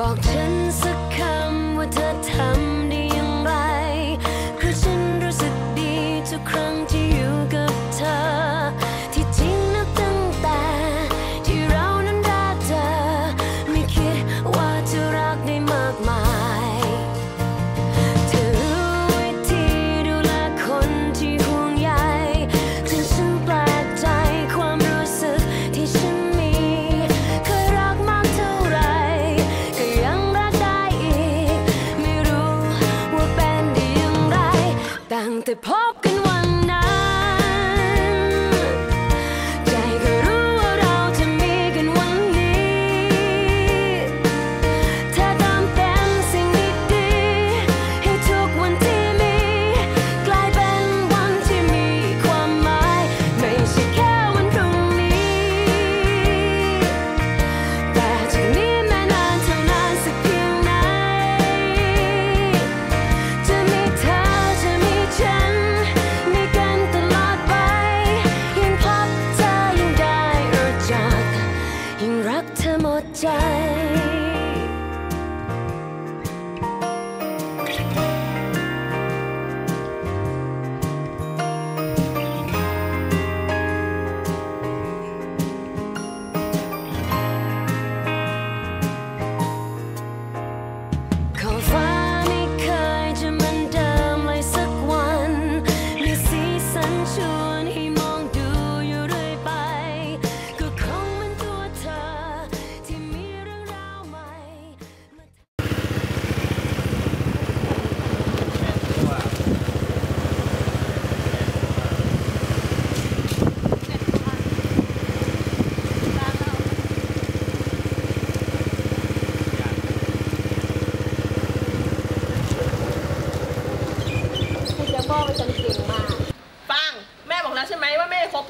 บอกฉันสักคำว่าเธอทำ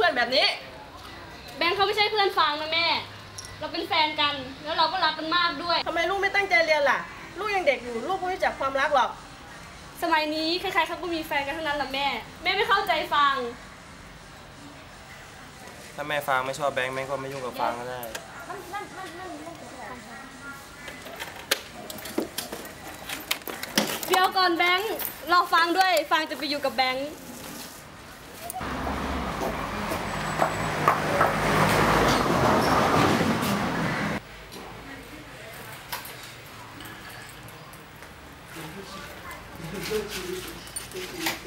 ว่าแม่คบเพื่อนแบบนี้ แบงค์เขาไม่ใช่เพื่อนฟังนะแม่ เราเป็นแฟนกัน แล้วเราก็รักกันมากด้วย ทำไมลูกไม่ตั้งใจเรียนล่ะ ลูกยังเด็กอยู่ ลูกไม่รู้จักความรักหรอก สมัยนี้ใครๆเขาก็มีแฟนกันทั้งนั้นแหละแม่ แม่ไม่เข้าใจฟังถ้าแม่ฟางไม่ชอบแบงค์แม่ก็ไม่ยุ่งกับฟางก็ได้ เดี๋ยวก่อนแบงค์รอฟังด้วย ฟังจะไปอยู่กับแบงค์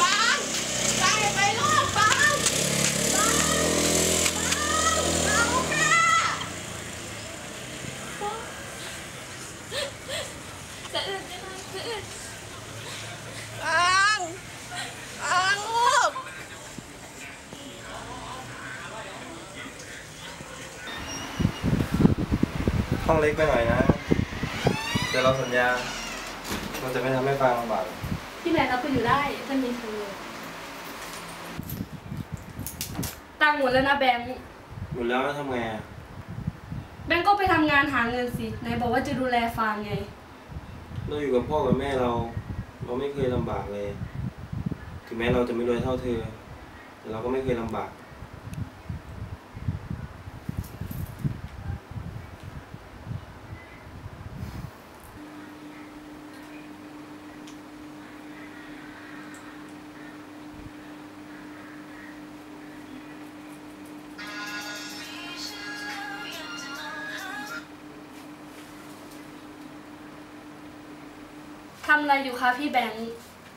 ฟังฟังอย่าไปลูกฟังฟังฟังฟังค่ะฟังฟังลูก ห้ องเล็กไปหน่อยนะเดี๋ยวเราสัญญา เราจะไม่ทำให้ฟางลำบากที่ไหนเราก็อยู่ได้ถ้ามีเธอตังค์หมดแล้วนะแบงค์หมดแล้วทำไงอะแบงค์ก็ไปทำงานหาเงินสิไหนบอกว่าจะดูแลฟางไง เราอยู่กับพ่อกับแม่เรา เราไม่เคยลำบากเลย ถึงแม้เราจะไม่รวยเท่าเธอ แต่เราก็ไม่เคยลำบากำอะไรอยู่คะพี่แบงค์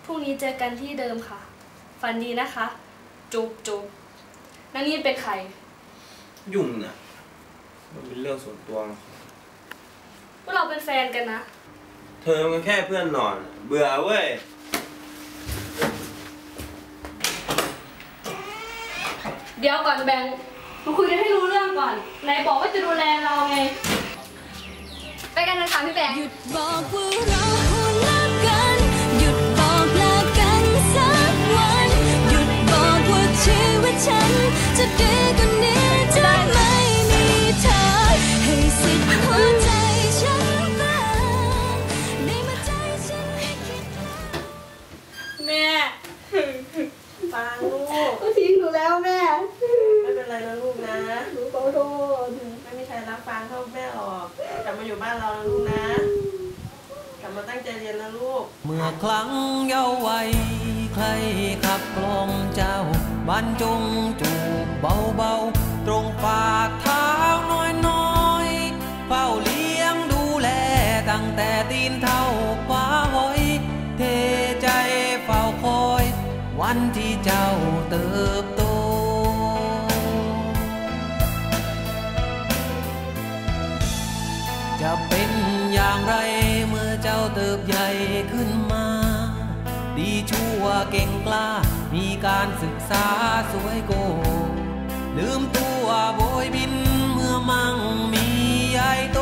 พรุ่งนี้เจอกันที่เดิมค่ะ ฝันดีนะคะ จุบจุบนั่นนี่เป็นใคร ยุ่งนะมันเป็นเรื่องส่วนตัวพวกเราเป็นแฟนกันนะ เธอมันแค่เพื่อนนอน เบื่อเว้ย เดี๋ยวก่อนแบงค์มาคุยกันให้รู้เรื่องก่อนไหนบอกว่าจะดูแลเราไง ไปกันนะคะพี่แบงค์ หยุดบอกว่าเรา ก็ทิ้งหนูแล้วแม่ ไม่เป็นไรนะลูกนะ หนูขอโทษ ไม่มีใครรับฟังเท่าแม่หรอก กลับมาอยู่บ้านเรานะลูกนะ กลับมาตั้งใจเรียนนะลูก เมื่อครั้งเยาว์วัยใครขับกลอมเจ้าบรนจงจูบเบาๆ ตรงฝ่าเท้าน้อยๆ เฝ้าเลี้ยงดูแลตั้งแต่ตีนเท่าควาันที่เจ้าเติบโต จะเป็นอย่างไรเมื่อเจ้าเติบใหญ่ขึ้นมา ดีชั่วเก่งกล้า มีการศึกษาสวยโก ลืมตัวโบยบินเมื่อมั่งมีใหญ่โต